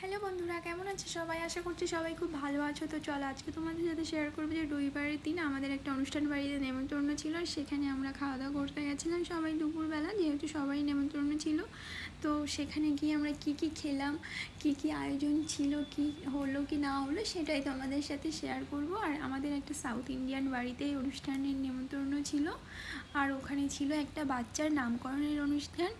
Hello বন্ধুরা, কেমন আছে সবাই? আশা করছি সবাই খুব ভালো আছো। তো চলো আজকে তোমাদের সাথে শেয়ার করব যে রবিবারের দিন আমাদের একটা অনুষ্ঠান বাড়িতে নেমন্তন্ন ছিল আর সেখানে আমরা খাওয়া দাওয়া করতে গেছিলাম সবাই দুপুরবেলা, যেহেতু সবাই নেমন্তন্ন ছিল। তো সেখানে গিয়ে আমরা কি কি খেলাম, কি কি আয়োজন ছিল, কি হলো কি না হলো সেটাই তোমাদের সাথে শেয়ার করব। আর আমাদের একটা সাউথ ইন্ডিয়ান বাড়িতে অনুষ্ঠানের নেমন্তন্ন ছিল। আর ওখানে ছিল একটা বাচ্চার নামকরণের অনুষ্ঠান।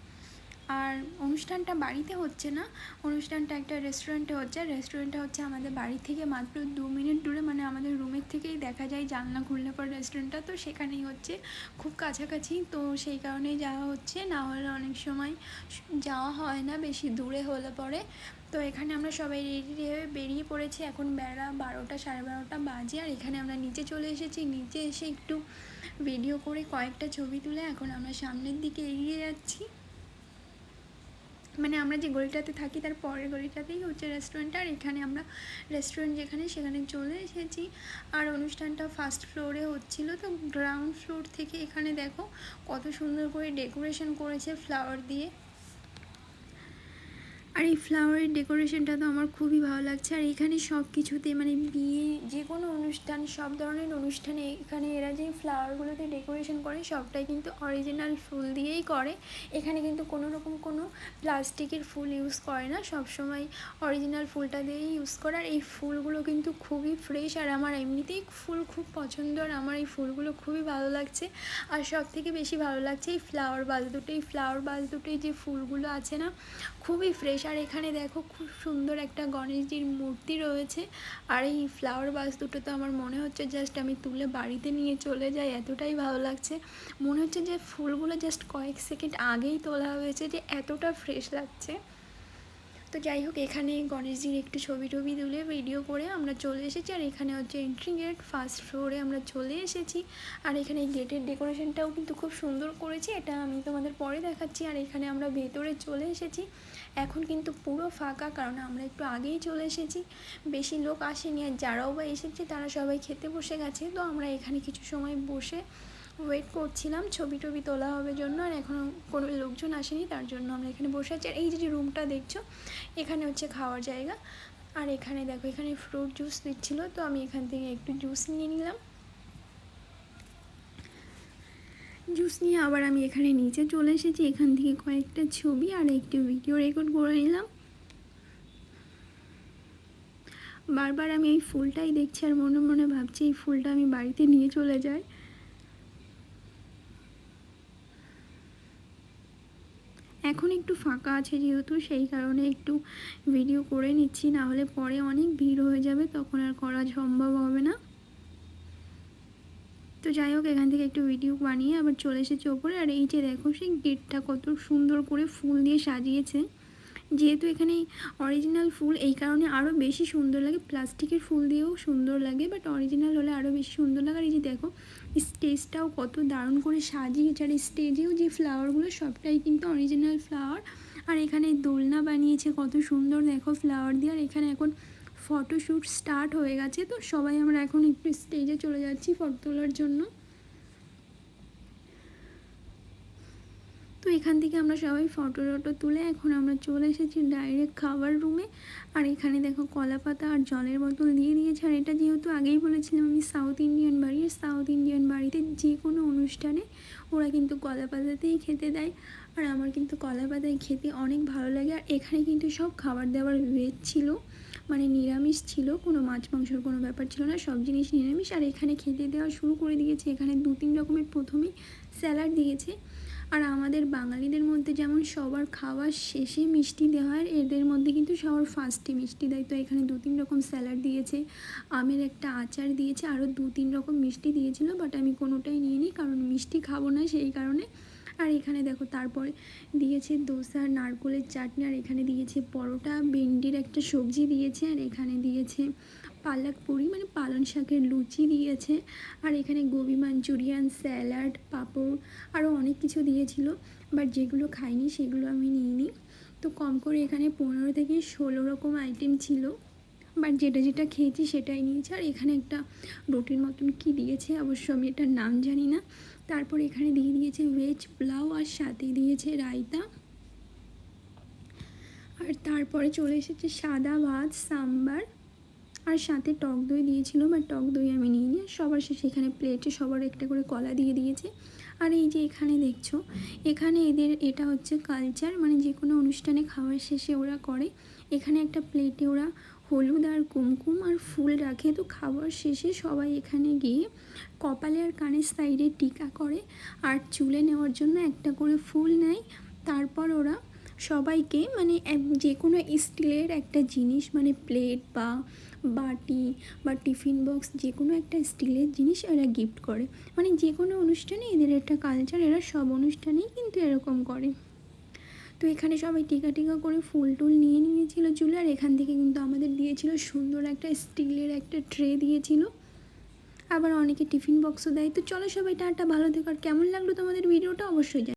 আর অনুষ্ঠানটা বাড়িতে হচ্ছে না, অনুষ্ঠানটা একটা রেস্টুরেন্টে হচ্ছে আর রেস্টুরেন্টটা হচ্ছে আমাদের বাড়ি থেকে মাত্র দু মিনিট দূরে মানে আমাদের রুমের থেকেই দেখা যায় জানলা খুললে পর রেস্টুরেন্টটা তো সেখানেই হচ্ছে খুব কাছাকাছি, তো সেই কারণেই যাওয়া হচ্ছে, না হলে অনেক সময় যাওয়া হয় না, বেশি দূরে হলে পরে। তো এখানে আমরা সবাই রেডি হয়ে বেরিয়ে পড়েছি, এখন বেড়া বারোটা সাড়ে বারোটা বাজে, আর এখানে আমরা নিচে চলে এসেছি, নিচে এসে একটু ভিডিও করে কয়েকটা ছবি তুলে এখন আমরা সামনের দিকে এগিয়ে যাচ্ছি। মানে আমরা যে গলিটাতে থাকি, তার পরের গলিটাতেই হচ্ছে রেস্টুরেন্ট আর এখানে আমরা রেস্টুরেন্ট যেখানে, সেখানে চলে এসেছি। আর অনুষ্ঠানটা ফার্স্ট ফ্লোরে হচ্ছিল। তো গ্রাউন্ড ফ্লোর থেকে এখানে দেখো কত সুন্দর করে ডেকোরেশন করেছে ফ্লাওয়ার দিয়ে। আর এই ফ্লাওয়ারের ডেকোরেশনটা তো আমার খুবই ভালো লাগছে। আর এখানে সব কিছুতে মানে বিয়ে যে কোনো অনুষ্ঠান, সব ধরনের অনুষ্ঠানে এখানে এরা যে ফ্লাওয়ারগুলোতে ডেকোরেশন করে, সবটাই কিন্তু অরিজিনাল ফুল দিয়েই করে। এখানে কিন্তু কোনো রকম কোনো প্লাস্টিকের ফুল ইউজ করে না। সব সময় অরিজিনাল ফুলটা দিয়েই ইউজ করে। আর এই ফুলগুলো কিন্তু খুবই ফ্রেশ আর আমার এমনিতেই ফুল খুব পছন্দ, আর আমার এই ফুলগুলো খুবই ভালো লাগছে। আর সব থেকে বেশি ভালো লাগছে এই ফ্লাওয়ার বাজ দুটো এই ফ্লাওয়ার বাজ দুটোই যে ফুলগুলো আছে না, খুবই ফ্রেশ আর এখানে দেখো খুব সুন্দর একটা গণেশজির মূর্তি রয়েছে। আর এই ফ্লাওয়ার বাস দুটো তো আমার মনে হচ্ছে জাস্ট আমি তুলে বাড়িতে নিয়ে চলে যাই, এতটাই ভালো লাগছে। মনে হচ্ছে যে ফুলগুলো জাস্ট কয়েক সেকেন্ড আগেই তোলা হয়েছে, যে এতটা ফ্রেশ লাগছে। তো যাই হোক, এখানে গণেশজির একটু ছবি টবি তুলে ভিডিও করে আমরা চলে এসেছি। আর এখানে হচ্ছে এন্ট্রি গেট ফার্স্ট ফ্লোরে আমরা চলে এসেছি। আর এখানে গেটের ডেকোরেশনটাও কিন্তু খুব সুন্দর করেছি। এটা আমি তোমাদের পরে দেখাচ্ছি। আর এখানে আমরা ভেতরে চলে এসেছি। এখন কিন্তু পুরো ফাঁকা, কারণ আমরা একটু আগেই চলে এসেছি। বেশি লোক আসেনি আর যারাও বা এসেছে, তারা সবাই খেতে বসে গেছে। তো আমরা এখানে কিছু সময় বসে ওয়েট করছিলাম, ছবি টবি তোলা হবে জন্য, আর এখনও কোনো লোকজন আসেনি, তার জন্য আমরা এখানে বসে আছি। আর এই যে রুমটা দেখছ, এখানে হচ্ছে খাওয়ার জায়গা। আর এখানে দেখো, এখানে ফ্রুট জুস দিচ্ছিল, তো আমি এখান থেকে একটু জুস নিয়ে নিলাম। জুস নিয়ে আবার আমি এখানে নিচে চলে এসেছি, এখান থেকে কয়েকটা ছবি আর একটু ভিডিও রেকর্ড করে নিলাম। বারবার আমি এই ফুলটাই দেখছি, আর মনে মনে ভাবছি এই ফুলটা আমি বাড়িতে নিয়ে চলে যাই এখন একটু ফাঁকা আছে যেহেতু, সেই কারণে একটু ভিডিও করে নিচ্ছি না হলে পরে অনেক ভিড় হয়ে যাবে, তখন আর করা সম্ভব হবে না। তো যাই হোক, এখান থেকে একটু ভিডিও বানিয়ে আবার চলে এসেছি ওপরে, আর এই যে দেখো সেই গেটটা কত সুন্দর করে ফুল দিয়ে সাজিয়েছে। যেহেতু এখানে অরিজিনাল ফুল, এই কারণে আরও বেশি সুন্দর লাগে। প্লাস্টিকের ফুল দিয়েও সুন্দর লাগে বাট অরিজিনাল হলে আরও বেশি সুন্দর লাগে। আর এই যে দেখো স্টেজটাও কত দারুণ করে সাজিয়েছে। আর স্টেজেও যে ফ্লাওয়ারগুলো সবটাই কিন্তু অরিজিনাল ফ্লাওয়ার আর এখানে দোলনা বানিয়েছে, কত সুন্দর দেখো ফ্লাওয়ার দিয়ে। আর এখানে এখন ফটোশ্যুট স্টার্ট হয়ে গেছে। তো সবাই আমরা এখন একটু স্টেজে চলে যাচ্ছি ফটো তোলার জন্য। তো এখান থেকে আমরা সবাই ফটো টটো তুলে এখন আমরা চলে এসেছি ডাইরেক্ট খাবার রুমে আর এখানে দেখো কলা পাতা আর জলের বোতল দিয়ে দিয়েছে। আর এটা যেহেতু আগেই বলেছিলাম আমি সাউথ ইন্ডিয়ান বাড়ি সাউথ ইন্ডিয়ান বাড়িতে যে কোনো অনুষ্ঠানে ওরা কিন্তু কলা পাতাতেই খেতে দেয়। আর আমার কিন্তু কলা পাতায় খেতে অনেক ভালো লাগে। আর এখানে কিন্তু সব খাবার দাবার ভেজ ছিল মানে নিরামিষ ছিল, কোনো মাছ মাংসর কোনো ব্যাপার ছিল না, সব জিনিস নিরামিষ। আর এখানে খেতে দেওয়া শুরু করে দিয়েছে। এখানে দু তিন রকমের প্রথমেই স্যালাড দিয়েছে। আর আমাদের বাঙালিদের মধ্যে যেমন সবার খাওয়ার শেষে মিষ্টি দেওয়া হয়, এদের মধ্যে কিন্তু সবার ফার্স্টে মিষ্টি দেয়। তো এখানে দু তিন রকম স্যালাড দিয়েছে, আমের একটা আচার দিয়েছে, আরও দু তিন রকম মিষ্টি দিয়েছিল বাট আমি কোনোটাই নিয়ে নিই কারণ মিষ্টি খাব না সেই কারণে। আর এখানে দেখো তারপরে দিয়েছে দোসা, নারকোলের চাটনি, আর এখানে দিয়েছে পরোটা, ভেন্ডির একটা সবজি দিয়েছে, আর এখানে দিয়েছে পালক পুরি মানে পালং শাকের লুচি দিয়েছে। আর এখানে গোবি মাঞ্চুরিয়ান, স্যালাড, পাঁপড় আরও অনেক কিছু দিয়েছিল। বাট যেগুলো খাইনি সেগুলো আমি নিইনি। তো কম করে এখানে পনেরো থেকে ষোলো রকম আইটেম ছিল। বাট যেটা যেটা খেয়েছি সেটাই নিয়েছি। আর এখানে একটা রুটির মতন কি দিয়েছে অবশ্য আমি এটার নাম জানি না। তারপর এখানে দিয়ে দিয়েছে ভেজ পোলাও আর সাথে দিয়েছে রায়তা। আর তারপরে চলে এসেছে সাদা ভাত, সাম্বার। আর সাথে টক দই দিয়েছিল বা টক দই আমি নিয়ে নিই সবার শেষে এখানে প্লেটে সবার একটা করে কলা দিয়ে দিয়েছে। আর এই যে এখানে দেখছ, এখানে এদের এটা হচ্ছে কালচার মানে যে কোনো অনুষ্ঠানে খাওয়ার শেষে ওরা করে। এখানে একটা প্লেটে ওরা হলুদ আর কুমকুম আর ফুল রাখে। তো খাওয়ার শেষে সবাই এখানে গিয়ে কপালে আর কানের সাইডে টিকা করে আর চুলে নেওয়ার জন্য একটা করে ফুল নেয়। তারপর ওরা সবাইকে মানে যে কোনো স্টিলের একটা জিনিস মানে প্লেট বা বাটি বা টিফিন বক্স, যে কোনো একটা স্টিলের জিনিস এরা গিফট করে। মানে যে কোনো অনুষ্ঠানে এদের একটা কালচার এরা সব অনুষ্ঠানেই কিন্তু এরকম করে। তো এখানে সবাই টিকা টিকা করে ফুল টুল নিয়ে নিয়েছিল চুলে, আর এখান থেকে কিন্তু আমাদের দিয়েছিল সুন্দর একটা স্টিলের একটা ট্রে দিয়েছিল। আবার অনেকে টিফিন বক্সও দেয়। তো চলো সবাই টাটা, ভালো থেকো। আর কেমন লাগল তোমাদের ভিডিওটা অবশ্যই।